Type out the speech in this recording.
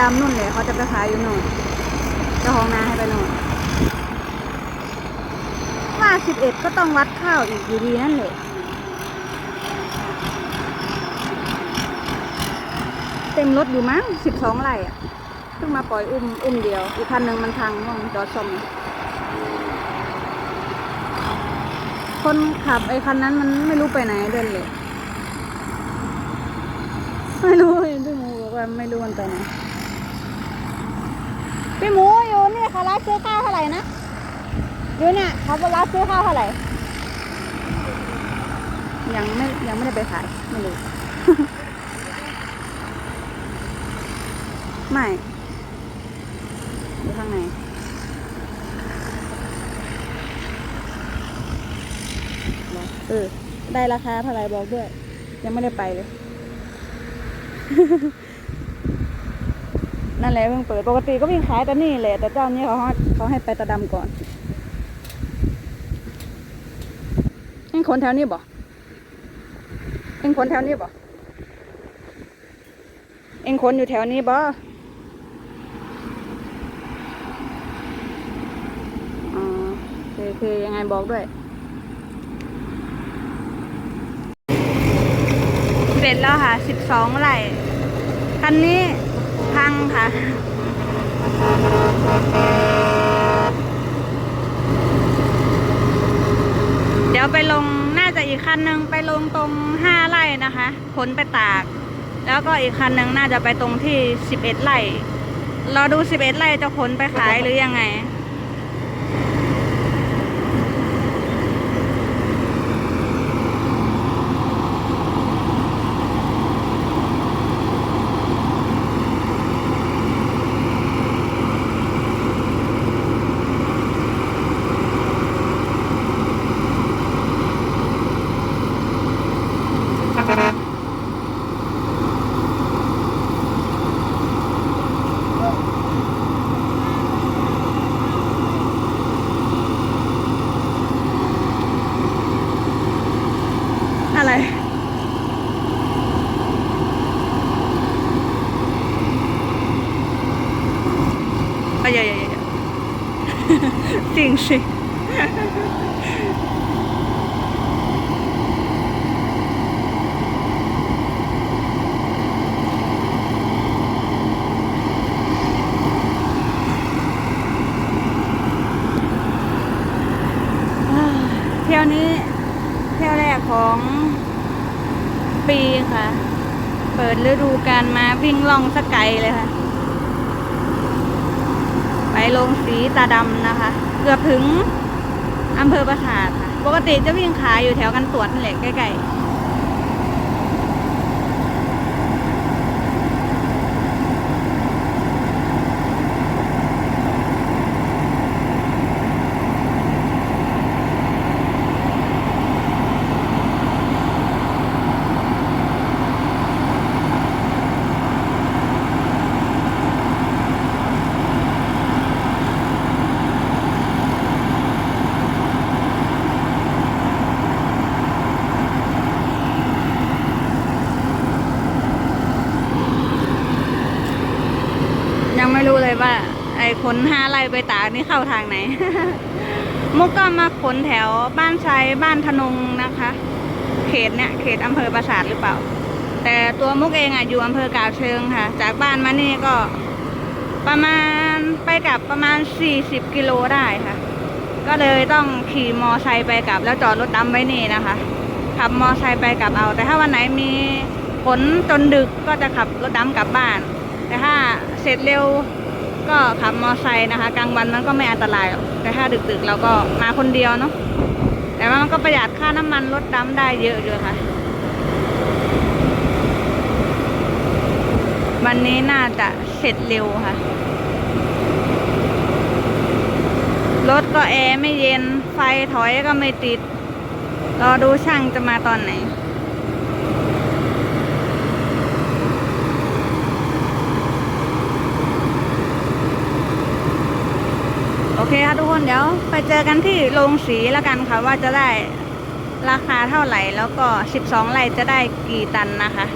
ดำนุ่นเลยเขาจะไปขายอยู่นู่นจะห้องนาให้ไปนู่นว่าสิบเอ็ดก็ต้องวัดข้าวอีกอยู่ดีนั่นแหละเต็มรถอยู่มั้งสิบสองไร่อะเพิ่งมาปล่อยอุ้มอุ้มเดียว อีกคันหนึ่งมันทังม่งจอดซ่มคนขับไอ้คันนั้นมันไม่รู้ไปไหนเดินเลย ไม่รู้ดูว่าไม่รู้มันไปไหน พี่หมูอยู่นี่เขารับซื้อข้าวเท่าไหร่นะอยู่เนี่ยเขารับซื้อข้าวเท่าไหร่ยังไม่ยังไม่ได้ไปขายไม่รู้ไม่อยู่ข้างในเอเออได้ราคาเท่าไหร่บอกด้วย ยังไม่ได้ไปเลย นั่นแหละเพิ่งเปิดปกติก็วิ่งขายแต่นี่แหละแต่เจ้านี้เขาให้เขาให้ไปตะดำก่อนเอ็งขนแถวนี้บ่เอ็งขนแถวนี้บ่เอ็งขนอยู่แถวนี้บ่ออคือคือยังไงบอกด้วย เสร็จแล้วค่ะสิบสองไร่คันนี้ังค่ะ เดี๋ยวไปลงน่าจะอีกคันหนึ่งไปลงตรงห้าไร่นะคะขนไปตาก แล้วก็อีกคันหนึ่งน่าจะไปตรงที่สิบเอ็ดไร่เราดูสิบเอ็ดไร่จะขนไปขายหรือยังไง อะไร อะอย่าอย่าอย่าอย่าจริงสิเที่ยวนี้เที่ยวแรกของปีค่ะ เปิดฤดูการมาวิ่งล่องสกไกลเลยค่ะ ลงสีตาดำนะคะ เกือบถึงอำเภอประสาทค่ะ ปกติจะวิ่งขายอยู่แถวกันตรวจนั่นแหละใกล้ๆ ไม่รู้เลยว่า ไอ้ขนห้าไร่ไปตากนี่เข้าทางไหน มุกก็มาขนแถวบ้านไซบ้านธนงนะคะ เขตเนี่ยเขตอำเภอปราสาทหรือเปล่า แต่ตัวมุกเองอะอยู่อำเภอกาบเชิงค่ะ จากบ้านมานี่ก็ประมาณไปกลับประมาณ 40 กิโลได้ค่ะ ก็เลยต้องขี่มอไซค์ไปกลับ แล้วจอดรถดำไว้นี่นะคะ ขับมอไซค์ไปกลับเอา แต่ถ้าวันไหนมีฝนจนดึกก็จะขับรถดำกลับบ้าน แต่ถ้า เสร็จเร็วก็ขับมอไซค์นะคะ กลางวันมันก็ไม่อันตรายแต่ถ้าดึกๆเราก็มาคนเดียวเนาะแต่ว่ามันก็ประหยัดค่าน้ำมันรถดำได้เยอะอยู่ค่ะ วันนี้น่าจะเสร็จเร็วค่ะ รถก็แอร์ไม่เย็นไฟถอยก็ไม่ติดรอดูช่างจะมาตอนไหน เคค่ะทุกคนเดี๋ยวไปเจอกันที่โรงสีแล้วกันค่ะว่าจะได้ราคาเท่าไหร่ แล้วก็ 12ไร่จะได้กี่ตันนะคะ